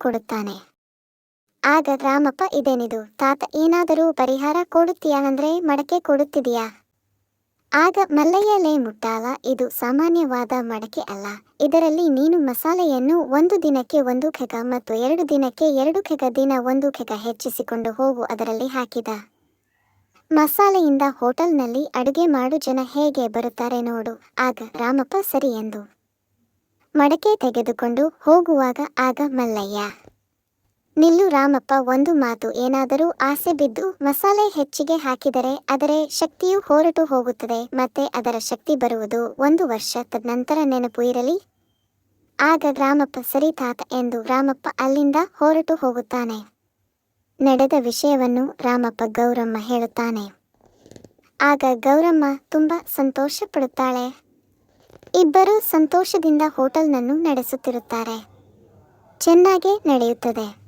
ಕೊಡುತ್ತಾನೆ. ಆಗ ರಾಮಪ್ಪ ಇದೇನಿದು? ತಾತ ಏನಾದರೂ ಪರಿಹಾರ ಕೊಡುತ್ತೀಯಾ ಅಂದ್ರೆ ಮಡಕೆ ಕೊಡುತ್ತಿದೆಯಾ? ಆಗ ಮಲ್ಲಯ್ಯಲೇ ಮುಟ್ಟಾಲ ಇದು ಸಾಮಾನ್ಯವಾದ ಮಡಕೆ ಅಲ್ಲ. ಇದರಲ್ಲಿ ನೀನು ಮಸಾಲೆಯನ್ನು ಒಂದು ದಿನಕ್ಕೆ ಒಂದು ಖೆಗ ಮತ್ತು ಎರಡು ದಿನಕ್ಕೆ ಎರಡು ಖೆಗ ದಿನ ಒಂದು ಖೆಗ ಹೆಚ್ಚಿಸಿಕೊಂಡು ಹೋಗು, ಅದರಲ್ಲಿ ಹಾಕಿದ. ಮಸಾಲೆಯಿಂದ ಹೋಟೆಲ್ನಲ್ಲಿ ಅಡುಗೆ ಮಾಡು ಜನ ಹೇಗೆ ಬರುತ್ತಾರೆ ನೋಡು. ಆಗ ರಾಮಪ್ಪ ಸರಿ ಎಂದು ಮಡಕೆ ತೆಗೆದುಕೊಂಡು ಹೋಗುವಾಗ ಆಗ ಮಲ್ಲಯ್ಯ. ನಿಲ್ಲು ರಾಮಪ್ಪ ಒಂದು ಮಾತು, ಏನಾದರೂ ಆಸೆ ಬಿದ್ದು ಮಸಾಲೆ ಹೆಚ್ಚಿಗೆ ಹಾಕಿದರೆ ಅದರ ಶಕ್ತಿಯು ಹೊರಟು ಹೋಗುತ್ತದೆ, ಮತ್ತೆ ಅದರ ಶಕ್ತಿ ಬರುವುದು ಒಂದು ವರ್ಷ ತದನಂತರ ನೆನಪು ಇರಲಿ. ಆಗ ರಾಮಪ್ಪ, ಸರಿ ತಾತ, ಎಂದು ರಾಮಪ್ಪ ಅಲ್ಲಿಂದ ಹೊರಟು ಹೋಗುತ್ತಾನೆ. ನಡೆದ ವಿಷಯವನ್ನು ರಾಮಪ್ಪ ಗೌರಮ್ಮ ಹೇಳುತ್ತಾನೆ. ಆಗ ಗೌರಮ್ಮ ತುಂಬ ಸಂತೋಷ ಪಡುತ್ತಾಳೆ ಇಬ್ಬರು ಸಂತೋಷದಿಂದ ಹೋಟೆಲ್ನನ್ನು ನಡೆಸುತ್ತಿರುತ್ತಾರೆ. ಚೆನ್ನಾಗಿ ನಡೆಯುತ್ತದೆ.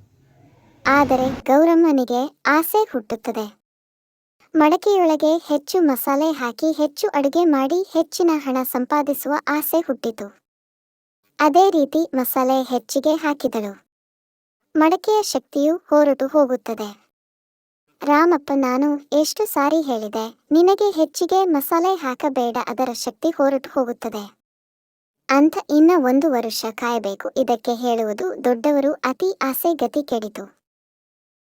ಆದರೆ ಗೌರಮ್ಮನಿಗೆ ಆಸೆ ಹುಟ್ಟುತ್ತದೆ. ಮಡಕೆಯೊಳಗೆ ಹೆಚ್ಚು ಮಸಾಲೆ ಹಾಕಿ ಹೆಚ್ಚು ಅಡುಗೆ ಮಾಡಿ ಹೆಚ್ಚಿನ ಹಣ ಸಂಪಾದಿಸುವ ಆಸೆ ಹುಟ್ಟಿತು. ಅದೇ ರೀತಿ ಮಸಾಲೆ ಹೆಚ್ಚಿಗೆ ಹಾಕಿದಳು. ಮಡಕೆಯ ಶಕ್ತಿಯು ಹೊರಟು ಹೋಗುತ್ತದೆ. ರಾಮಪ್ಪ, ನಾನು ಎಷ್ಟು ಸಾರಿ ಹೇಳಿದೆ, ನಿನಗೆ ಹೆಚ್ಚಿಗೆ ಮಸಾಲೆ ಹಾಕಬೇಡ, ಅದರ ಶಕ್ತಿ ಹೊರಟು ಹೋಗುತ್ತದೆ. ಅಂತ ಇನ್ನ ಒಂದು ವರುಷ ಕಾಯಬೇಕು. ಇದಕ್ಕೆ ಹೇಳುವುದು ದೊಡ್ಡವರು ಅತಿ ಆಸೆ ಗತಿ ಕೆಡಿತು.